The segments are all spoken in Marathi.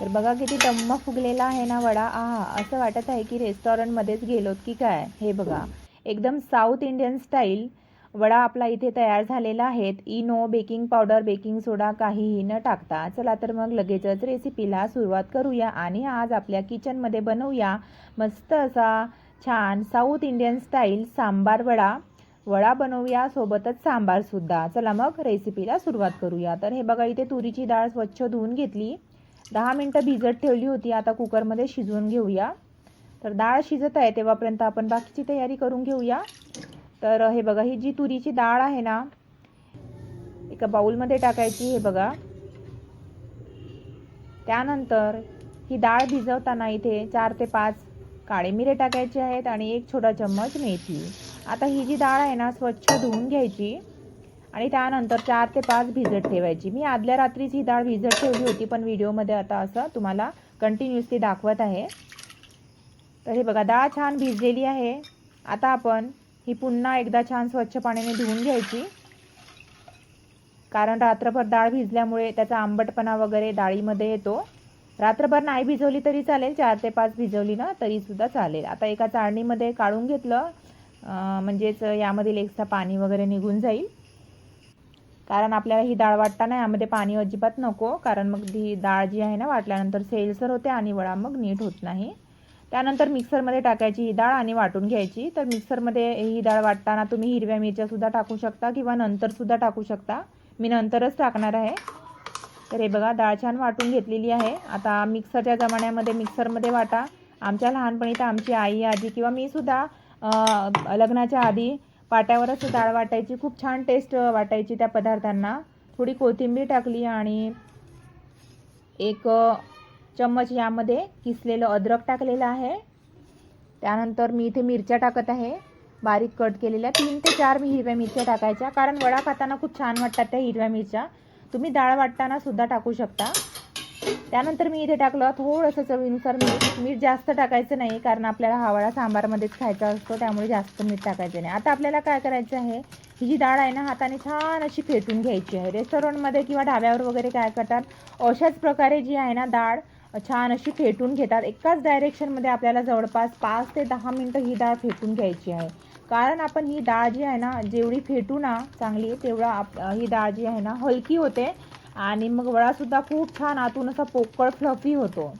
तर बघा किती दम्म फुगलेला आहे ना वडा. आहा असं वाटत आहे की रेस्टॉरंटमध्येच गेलोत की काय? हे बघा. एकदम साऊथ इंडियन स्टाईल वडा आपला इथे तयार झालेला आहे. Eno baking powder baking soda काहीही न टाकता. चला तर मग लगेचच रेसिपीला सुरुवात करूया आणि आज आपल्या किचनमध्ये बनवूया मस्त असा छान south Indian style sambar vada. Vada बनवूया सोबतच सांबारसुद्धा चला मग रेसिपीला सुरुवात करूया. तर हे बघा इथे तुरीची डाळ स्वच्छ धुवून घेतली. दहा मिनटं भिजत ठेवली होती. आता कुकरमध्ये शिजवून घेऊया. तर डाळ शिजत आहे तेव्हापर्यंत आपण बाकीची तयारी करून घेऊया. तर हे बघा ही जी तुरीची डाळ आहे ना एका बाऊलमध्ये टाकायची हे बघा. त्यानंतर ही डाळ भिजवताना इथे चार ते पाच काळे मिरे टाकायचे आहेत आणि एक छोटा चम्मच मेथी. आता ही जी डाळ आहे ना स्वच्छ धुवून घ्यायची. आणि त्यानंतर चार ते पाच भिजत ठेवायची. मी आदल्या रात्रीच ही डाळ भिजत ठेवली होती पण व्हिडिओमध्ये आता असं तुम्हाला कंटिन्युअसली दाखवत आहे. तर हे बघा डाळ छान भिजलेली आहे. आता आपण ही पुन्हा एकदा छान स्वच्छ पाण्याने धुवून घ्यायची. कारण रात्रभर डाळ भिजल्यामुळे त्याचा आंबटपणा वगैरे डाळीमध्ये येतो. रात्रभर नाही भिजवली तरी चालेल चार ते पाच भिजवली ना तरीसुद्धा चालेल. आता एका चाळणीमध्ये काढून घेतलं म्हणजेच यामधील एक्स्ट्रा पाणी वगैरे निघून जाईल. कारण आपल्याला ही डाळ वाटताना यामध्ये पाणी अजिबात नको. कारण मग ही डाळ जी आहे ना वाटल्यानंतर सेलसर होते आणि वडा मग नीट होत नाही. त्यानंतर मिक्सरमध्ये टाकायची ही डाळ आणि वाटून घ्यायची. तर मिक्सरमध्ये ही डाळ वाटताना तुम्ही हिरव्या मिरच्यासुद्धा टाकू शकता किंवा नंतरसुद्धा टाकू शकता. मी नंतरच टाकणार आहे. तर हे बघा डाळ छान वाटून घेतलेली आहे. आता मिक्सरच्या जमान्यामध्ये मिक्सरमध्ये वाटा. आमच्या लहानपणी तर आमची आई आजी किंवा मी सुद्धा लग्नाच्या आधी पाट्यावरच डाळ वाटायची. खूप छान टेस्ट वाटायची त्या पदार्थांना. थोडी कोथिंबीर टाकली आणि एक चम्मच यामध्ये किसलेलं अद्रक टाकलेलं आहे. त्यानंतर मी इथे मिरच्या टाकत आहे. बारीक कट केलेल्या तीन ते चार मी हिरव्या मिरच्या टाकायच्या. कारण वडा खाताना खूप छान वाटतात त्या हिरव्या मिरच्या. तुम्ही डाळ वाटताना सुद्धा टाकू शकता. त्यानंतर मी इथे टाकलं थोडंसं चवीनुसार मीठ. मीठ जास्त टाकायचं नाही कारण आपल्याला हवाळा सांबारमध्येच खायचा असतो त्यामुळे जास्त मीठ टाकायचं नाही. आता आपल्याला काय करायचं आहे ही जी डाळ आहे ना हाताने छान अशी फेटून घ्यायची आहे. रेस्टॉरंटमध्ये किंवा ढाब्यावर वगैरे काय करतात अशाच प्रकारे जी आहे ना डाळ छान अशी फेटून घेतात. एकाच डायरेक्शनमध्ये आपल्याला जवळपास पाच ते दहा मिनटं ही डाळ फेटून घ्यायची आहे. कारण आपण ही डाळ जी आहे ना जेवढी फेटू ना चांगली तेवढं आप ही डाळ जी आहे ना हलकी होते. आणि मग वडासुद्धा खूप छान आतून असा पोकळ फ्लफी होतो.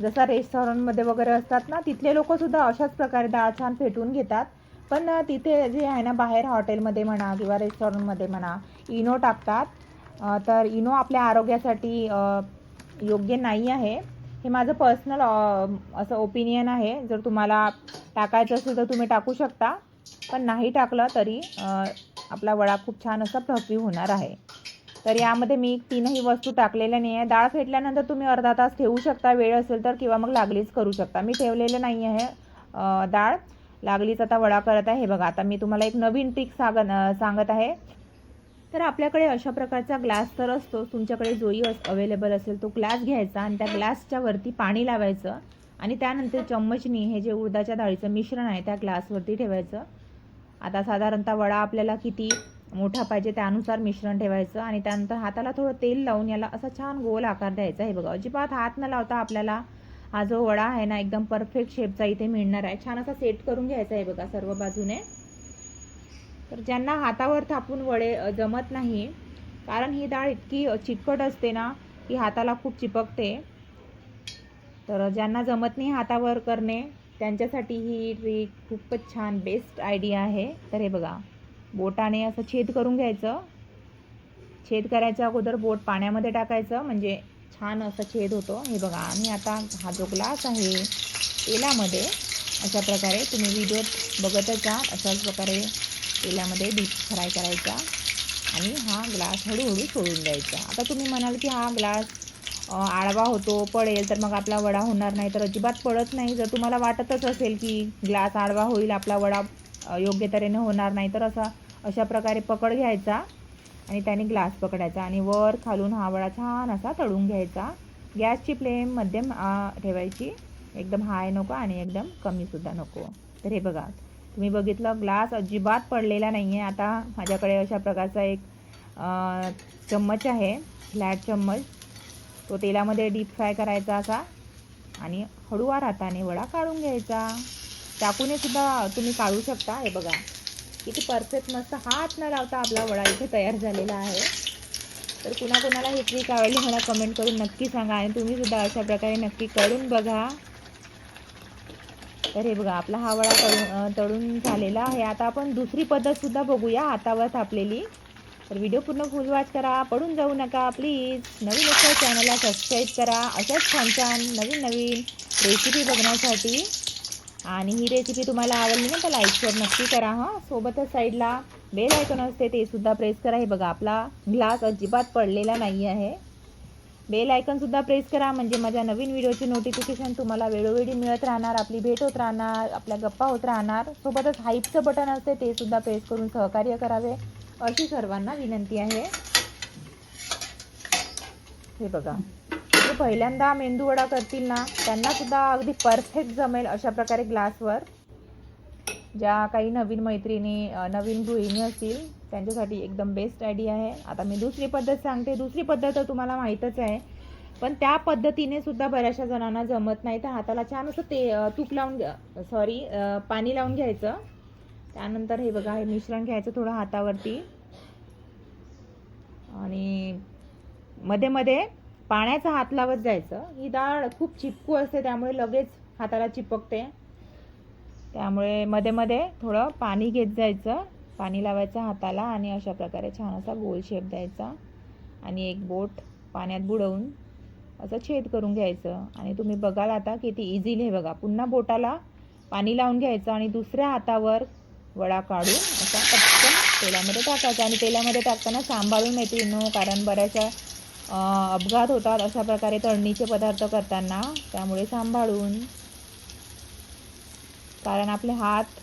जसा रेस्टॉरंटमध्ये वगैरे असतात ना तिथले लोकसुद्धा अशाच प्रकारे डाळ छान फेटून घेतात. पण तिथे जे आहे ना बाहेर हॉटेलमध्ये म्हणा किंवा रेस्टॉरंटमध्ये म्हणा इनो टाकतात. तर इनो आपल्या आरोग्यासाठी योग्य नाही आहे. हे माझं पर्सनल असं ओपिनियन आहे. जर तुम्हाला टाकायचं असेल तर तुम्ही टाकू शकता. पण नाही टाकलं तरी आपला वडा खूप छान असा फ्लफी होणार आहे. तर यामध्ये मी तीनही वस्तू टाकलेल्या नाही आहे डाळ फेटल्यानंतर तुम्ही अर्धा तास ठेवू शकता. वेळ असेल तर किंवा मग लागलीच करू शकता. मी ठेवलेलं नाही आहे डाळ. लागलीच आता वडा करत आहे. हे बघा आता मी तुम्हाला एक नवीन ट्रिक सांग सांगत आहे. तर आपल्याकडे अशा प्रकारचा ग्लास तर असतो. तुमच्याकडे जोही अवेलेबल असेल तो ग्लास घ्यायचा आणि त्या ग्लासच्या वरती पाणी लावायचं आणि त्यानंतर चम्मचनी हे जे उडदाच्या डाळीचं मिश्रण आहे त्या ग्लासवरती ठेवायचं. आता साधारणतः वडा आपल्याला किती मोठा पाहिजे त्यानुसार मिश्रण ठेवायचं आणि त्यानंतर हाताला थोडं तेल लावून याला असा छान गोल आकार द्यायचा हे बघा अजिबात हात न लावता आपल्याला हा जो वडा आहे ना एकदम परफेक्ट शेपचा इथे मिळणार आहे. छान असा सेट करून घ्यायचा आहे बघा सर्व बाजूने. तर ज्यांना हातावर थापून वडे जमत नाही कारण ही डाळ इतकी चिकट असते ना की हाताला खूप चिपकते. तर ज्यांना जमत नाही हातावर करणे त्यांच्यासाठी ही ट्रिक खूपच छान बेस्ट आयडिया आहे. तर हे बघा. बोटाने असं छेद करून घ्यायचं. छेद करायच्या अगोदर बोट पाण्यामध्ये टाकायचं. म्हणजे छान असा छेद होतो. हे बघा आणि आता हा जो ग्लास आहे तेलामध्ये अशा प्रकारे तुम्ही व्हिडिओ बघतच जा. अशाच प्रकारे तेलामध्ये डीप फ्राय करायचा आणि हा ग्लास हळूहळू सोडून द्यायचा. आता तुम्ही म्हणाल की हा ग्लास आळवा आडवा होतो पडेल तर मग आपला वडा होणार नाही तर अजिबात पडत नाही. जर तुम्हाला वाटतच असेल की ग्लास आडवा होईल आपला वडा योग्य तऱ्हेने होणार नाही तर असा अशा प्रकारे पकड घ्यायचा आणि त्याने ग्लास पकडायचा आणि वर खालून हा वडा छान असा तळून घ्यायचा. गॅसची फ्लेम मध्यम ठेवायची. एकदम हाय नको आणि एकदम कमीसुद्धा नको. तर हे बघा तुम्ही बघितलं ग्लास अजिबात पडलेला नाही आहे आता माझ्याकडे अशा प्रकारचा एक चम्मच आहे फ्लॅट चम्मच. तो तेलामध्ये डीप फ्राय करायचा असा आणि हळूवार हाताने वडा काढून घ्यायचा. चाकूने सुद्धा तुम्ही काढू शकता. हे बघा किती परफेक्ट मस्त हात न लावता आपला वडा इथे तयार झालेला आहे. तर कुणाकुणाला ही ट्रिक आवडली मला कमेंट करून नक्की सांगा आणि तुम्ही सुद्धा अशा प्रकारे नक्की करून बघा. तर हे बघा आपला हा वडा तळून तळून झालेला आहे. आता आपण दुसरी पद्धतसुद्धा बघूया हातावर थापलेली. तर व्हिडिओ पूर्ण फुल वॉच करा पडून जाऊ नका प्लीज नवीन असल्या चॅनलला सबस्क्राईब करा. अशाच छान छान नवीन नवीन रेसिपी बघण्यासाठी. आणि ही रेसिपी तुम्हाला आवडली ना तर लाईक शेअर नक्की करा हां. सोबतच साईडला बेल आयकॉन असते ते सुद्धा प्रेस करा. हे बघा आपला ग्लास अजिबात पडलेला नाही आहे. बेल आयकनसुद्धा प्रेस करा म्हणजे माझ्या नवीन व्हिडिओची नोटिफिकेशन तुम्हाला वेळोवेळी मिळत राहणार आपली भेट होत राहणार आपल्या गप्पा होत राहणार. सोबतच हाईपचं बटन असते ते सुद्धा प्रेस करून सहकार्य करावे अशी सर्वांना विनंती आहे. हे बघा. जे पहिल्यांदा मेंदू वडा करतील ना त्यांना सुद्धा अगदी परफेक्ट जमेल अशा प्रकारे ग्लासवर ज्या काही नवीन मैत्रिणी नवीन गृहिणी असतील त्यांच्यासाठी एकदम बेस्ट आयडिया आहे. आता मी दुसरी पद्धत सांगते. दुसरी पद्धत तर तुम्हाला माहीतच आहे. पण त्या पद्धतीने सुद्धा बऱ्याचशा जणांना जमत नाही. तर हाताला छान असं ते तूप लावून सॉरी पाणी लावून घ्यायचं. त्यानंतर हे बघा हे मिश्रण घ्यायचं थोडं हातावरती. आणि मध्ये मध्ये पाण्याचा हात लावत जायचं. ही डाळ खूप चिपकू असते त्यामुळे लगेच हाताला चिपकते. त्यामुळे मध्ये मध्ये थोडं पाणी घेत जायचं. पाणी लावायचं हाताला आणि अशा प्रकारे छान असा गोल शेप द्यायचा. आणि एक बोट पाण्यात बुडवून असं छेद करून घ्यायचं. आणि तुम्ही बघाल आता किती इझिली हे बघा. पुन्हा बोटाला पाणी लावून घ्यायचं आणि दुसऱ्या हातावर वडा काढून असा पटकन तेलामध्ये टाकायचा. आणि तेलामध्ये टाकताना सांभाळून मैत्रिणींनो कारण बऱ्याचशा अपघात होतात अशा प्रकारे तळणीचे पदार्थ करताना त्यामुळे सांभाळून कारण आपले हात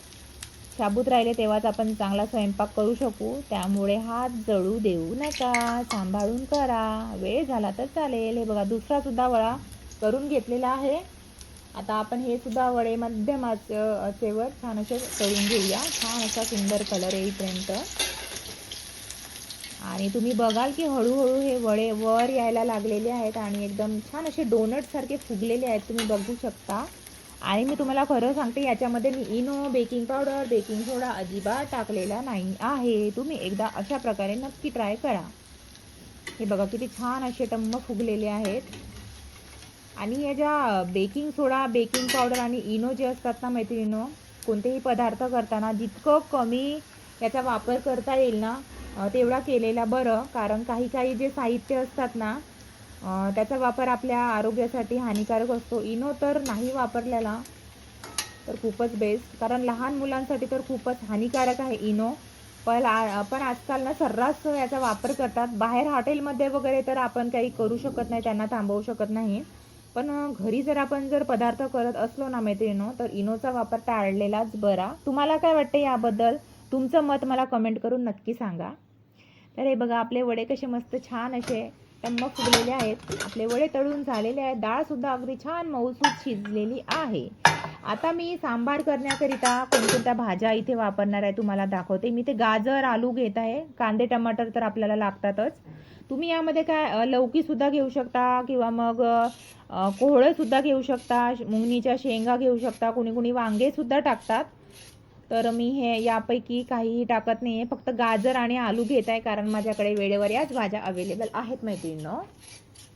साबूत राहिले तेव्हाच आपण चांगला स्वयंपाक करू शकू. त्यामुळे हात जळू देऊ नका सांभाळून करा. वेळ झाला तर चालेल. हे बघा दुसरा सुद्धा वडा करून घेतलेला आहे. आता आपण हे सुद्धा वडे मध्यमाचे आच- छान असे तळून घेऊया. छान असा सुंदर कलर येईपर्यंत. आणि तुम्ही बघाल की हळूहळू हे वडे वर यायला लागलेले आहेत आणि एकदम छान असे डोनटसारखे फुगलेले आहेत तुम्ही बघू शकता. आणि मी तुम्हाला खरं सांगते याच्यामध्ये मी Eno baking powder baking soda अजिबात टाकलेला नाही आहे. तुम्ही एकदा अशा प्रकारे नक्की ट्राय करा. हे बघा किती छान असे टम्म फुगलेले आहेत. आणि या ज्या बेकिंग सोडा बेकिंग पावडर आणि इनो जे असतात ना मैत्रिणीनो कोणतेही पदार्थ करताना जितकं कमी याचा वापर करता येईल ना तेवढा केलेला बरं. कारण काही काही जे साहित्य असतात ना त्याचा वापर आपल्या आरोग्यासाठी हानिकारक असतो. इनो तर नाही वापरलेला तर खूपच बेस्ट कारण लहान मुलांसाठी तर खूपच हानिकारक आहे इनो. पण आ- पण आजकाल ना सर्रास याचा वापर करतात. बाहेर हॉटेलमध्ये वगैरे तर आपण काही करू शकत नाही त्यांना थांबवू शकत नाही. पण घरी जर आपण जर पदार्थ करत असलो ना मैत्रिणो तर इनोचा वापर टाळलेलाच बरा. तुम्हाला काय वाटते याबद्दल? तुमचं मत मला कमेंट करून नक्की सांगा. तर हे बघा आपले वडे कसे मस्त छान असे टम्म फुगलेले आहेत. आपले वडे तळून झालेले आहेत. डाळसुद्धा अगदी छान मऊसूत शिजलेली आहे. आता मी सांबार करण्याकरिता कोणकोणत्या भाज्या इथे वापरणार आहे तुम्हाला दाखवते. मी ते गाजर आलू घेत आहे. कांदे टमाटर तर आपल्याला लागतातच. तुम्ही यामध्ये काय लौकीसुद्धा घेऊ शकता किंवा मग कोहळंसुद्धा घेऊ शकता. मुंगणीच्या शेंगा घेऊ शकता. कुणी कुणी वांगेसुद्धा टाकतात. तर मी हे यापैकी काहीही टाकत नाही आहे फक्त गाजर आणि आलू घेत आहे कारण माझ्याकडे वेळेवर याच भाज्या अवेलेबल आहेत मैत्रिणींनो.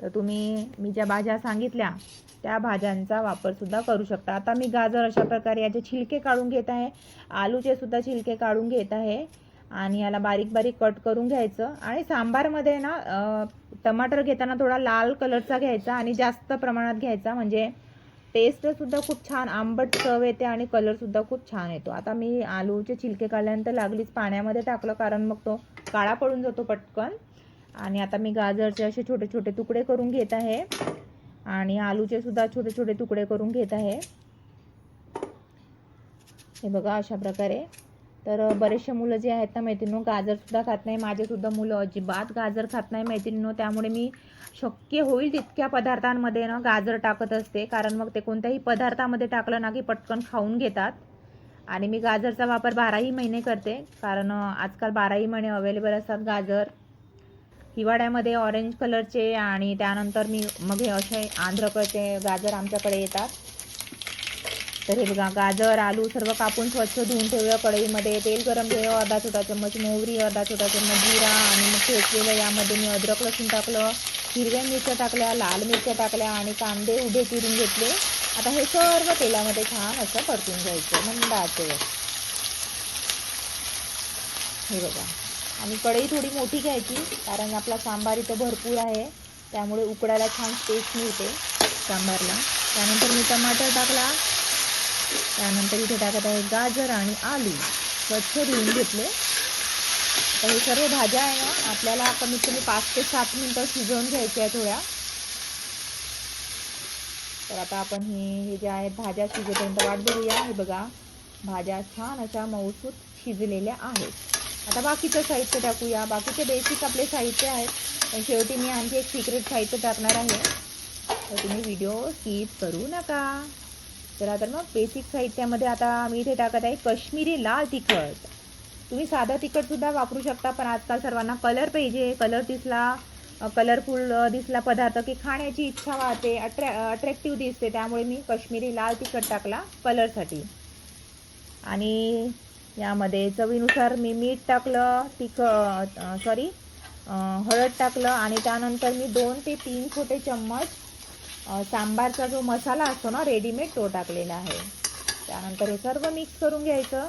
तर तुम्ही मी ज्या भाज्या सांगितल्या त्या भाज्यांचा वापरसुद्धा करू शकता. आता मी गाजर अशा प्रकारे याचे छिलके काढून घेत आहे. आलूचे सुद्धा छिलके काढून घेत आहे. आणि याला बारीक बारीक कट करून घ्यायचं. आणि सांबारमध्ये ना टमाटर घेताना थोडा लाल कलरचा घ्यायचा आणि जास्त प्रमाणात घ्यायचा. म्हणजे टेस्टसुद्धा खूप छान आंबट चव येते आणि कलरसुद्धा खूप छान येतो. आता मी आलूचे छिलके काढल्यानंतर लागलीच पाण्यामध्ये टाकलं कारण मग तो काळा पडून जातो पटकन. आणि आता मी गाजरचे असे छोटे छोटे तुकडे करून घेत आहे. आणि आलूचे सुद्धा छोटे छोटे तुकडे करून घेत आहे. हे बघा अशा प्रकारे. तर बरेचसे मुलं जे आहेत ना मैत्रिणी गाजरसुद्धा खात नाही. माझेसुद्धा मुलं अजिबात गाजर खात नाही मैत्रिणीनो. त्यामुळे मी शक्य होईल तितक्या पदार्थांमध्ये ना गाजर टाकत असते. कारण मग ते कोणत्याही पदार्थामध्ये टाकलं ना की पटकन खाऊन घेतात. आणि मी गाजरचा वापर बाराही महिने करते. कारण आजकाल बाराही महिने अवेलेबल असतात गाजर. हिवाळ्यामध्ये ऑरेंज कलरचे आणि त्यानंतर मी मग हे असे आंध्रकडचे गाजर आमच्याकडे येतात. तर हे बघा गाजर आलू सर्व कापून स्वच्छ धुवून ठेवलं कढईमध्ये. तेल गरम केलं अर्धा छोटा चम्मच मोहरी अर्धा छोटा चम्मच जिरा आणि मग ठेचलेलं यामध्ये मी अद्रक लसूण टाकलं हिरव्या मिरच्या टाकल्या लाल मिरच्या टाकल्या आणि कांदे उभे चिरून घेतले. आता हे सर्व तेलामध्ये छान असं परतून घ्यायचं मंद आचेवर हे बघा. आणि कढई थोडी मोठी घ्यायची कारण आपला सांबार इथं भरपूर आहे. त्यामुळे उकडायला छान टेस्ट मिळते सांबारला. त्यानंतर मी टमाटर टाकला. त्यानंतर इथे टाकत आहे गाजर आणि आलू. स्वच्छ धुवून घेतले. तर हे सर्व भाज्या आहे ना आपल्याला कमीत कमी पाच ते सात मिनटं शिजवून घ्यायच्या आहेत थोड्या. तर आता आपण हे हे जे आहेत भाज्या शिजेपर्यंत वाट बघूया हे बघा भाज्या छान अशा मऊसूत शिजलेल्या आहेत. आता बाकीचं साहित्य टाकूया. बाकीचे बेसिक आपले साहित्य आहेत. पण शेवटी मी आणखी एक सिक्रेट साहित्य टाकणार आहे. तर तुम्ही व्हिडिओ स्किप करू नका. चला तर मग बेसिक साहित्यामध्ये आता मी इथे टाकत आहे कश्मीरी लाल तिखट. तुम्ही साधं तिखटसुद्धा वापरू शकता पण आजकाल सर्वांना कलर पाहिजे. कलर दिसला कलरफुल दिसला पदार्थ की खाण्याची इच्छा वाहते अट्रॅ अट्रॅक्टिव्ह दिसते. त्यामुळे मी कश्मीरी लाल तिखट टाकला कलरसाठी आणि यामध्ये चवीनुसार मी मीठ टाकलं तिख सॉरी हळद टाकलं आणि त्यानंतर मी दोन ते तीन छोटे चम्मच सांबारचा जो मसाला असतो ना रेडीमेड तो टाकलेला आहे. त्यानंतर हे सर्व मिक्स करून घ्यायचं.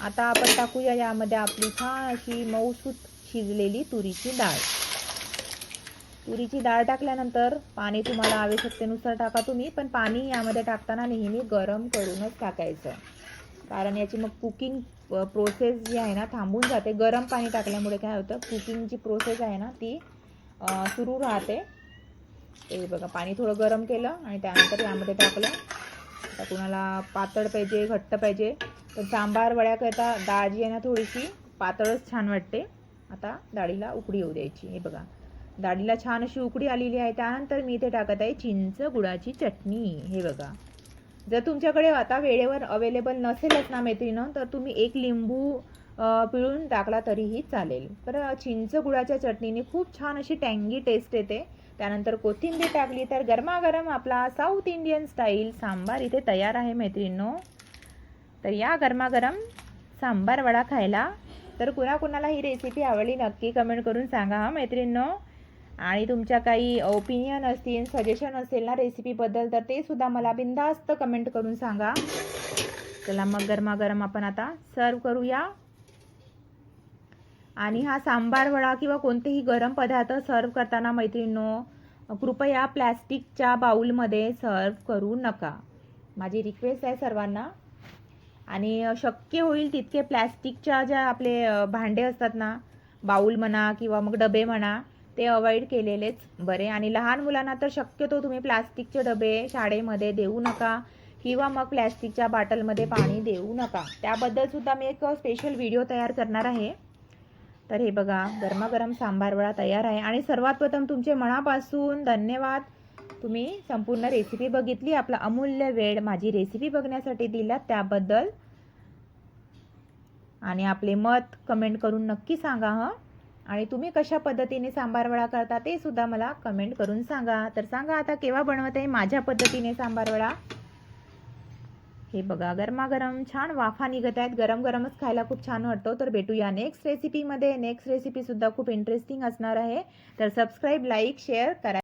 आता आपण टाकूया यामध्ये आपली छान अशी मऊसूत शिजलेली तुरीची डाळ. तुरीची डाळ टाकल्यानंतर पाणी तुम्हाला आवश्यकतेनुसार टाका तुम्ही पण पाणी यामध्ये टाकताना नेहमी गरम करूनच टाकायचं. कारण याची मग कुकिंग प्रोसेस जी आहे ना थांबून जाते. गरम पाणी टाकल्यामुळे काय होतं कुकिंगची प्रोसेस आहे ना ती सुरू राहते. ते बघा पाणी थोडं गरम केलं आणि त्यानंतर यामध्ये टाकलं. आता कुणाला पातळ पाहिजे घट्ट पाहिजे तर सांबार वड्याकरता डाळ जी आहे ना थोडीशी पातळच छान वाटते. आता डाळीला उकडी येऊ द्यायची. हे बघा डाळीला छान अशी उकडी आलेली आहे. त्यानंतर मी इथे टाकत आहे चिंच गुळाची चटणी. हे बघा जर तुमच्याकडे आता वेळेवर अवेलेबल नसेलच ना मैत्रिणं तर तुम्ही एक लिंबू पिळून टाकला तरीही चालेल. तर चिंच गुळाच्या चटणीने खूप छान अशी टँगी टेस्ट येते. त्यानंतर कोथिंबीर टाकली तर गरमागरम आपला साऊथ इंडियन स्टाईल सांबार इथे तयार आहे मैत्रिणींनो. तर या गरमागरम सांबार वडा खायला. तर कुणाकुणाला ही रेसिपी आवडली नक्की कमेंट करून सांगा हा मैत्रिणींनो. आणि तुमच्या काही ओपिनियन असतील सजेशन असेल ना रेसिपीबद्दल तर ते सुद्धा मला बिंदास्त कमेंट करून सांगा. चला मग गरमागरम आपण आता सर्व करूया. आणि हा सांबार वडा किंवा कोणतेही गरम पदार्थ सर्व करताना मैत्रिणींनो कृपया प्लॅस्टिकच्या बाऊलमध्ये सर्व करू नका. माझी रिक्वेस्ट आहे सर्वांना. आणि शक्य होईल तितके प्लॅस्टिकच्या ज्या आपले भांडे असतात ना बाऊल म्हणा किंवा मग डबे म्हणा ते अवॉइड केलेलेच बरे. आणि लहान मुलांना तर शक्यतो तुम्ही प्लास्टिकचे डबे शाळेमध्ये देऊ नका किंवा मग प्लॅस्टिकच्या बाटलमध्ये पाणी देऊ नका. त्याबद्दल सुद्धा मी एक स्पेशल व्हिडिओ तयार करणार आहे. तर हे बघा गरमागरम सांबारवडा तयार आहे. आणि सर्वात प्रथम तुमचे मनापासून धन्यवाद. तुम्ही संपूर्ण रेसिपी बघितली आपला अमूल्य वेळ माझी रेसिपी बघण्यासाठी दिला त्याबद्दल. आणि आपले मत कमेंट करून नक्की सांगा हं. आणि तुम्ही कशा पद्धतीने सांबारवडा करता ते सुद्धा मला कमेंट करून सांगा. तर सांगा आता केव्हा बनवत आहे माझ्या पद्धतीने सांबारवडा हे बघा गरमागरम छान वाफा निघत आहेत. गरम गरमच खायला खूप छान वाटतो. तर भेटूया नेक्स्ट रेसिपीमध्ये नेक्स्ट रेसिपीसुद्धा खूप इंटरेस्टिंग असणार आहे. तर सबस्क्राईब लाईक शेअर करा.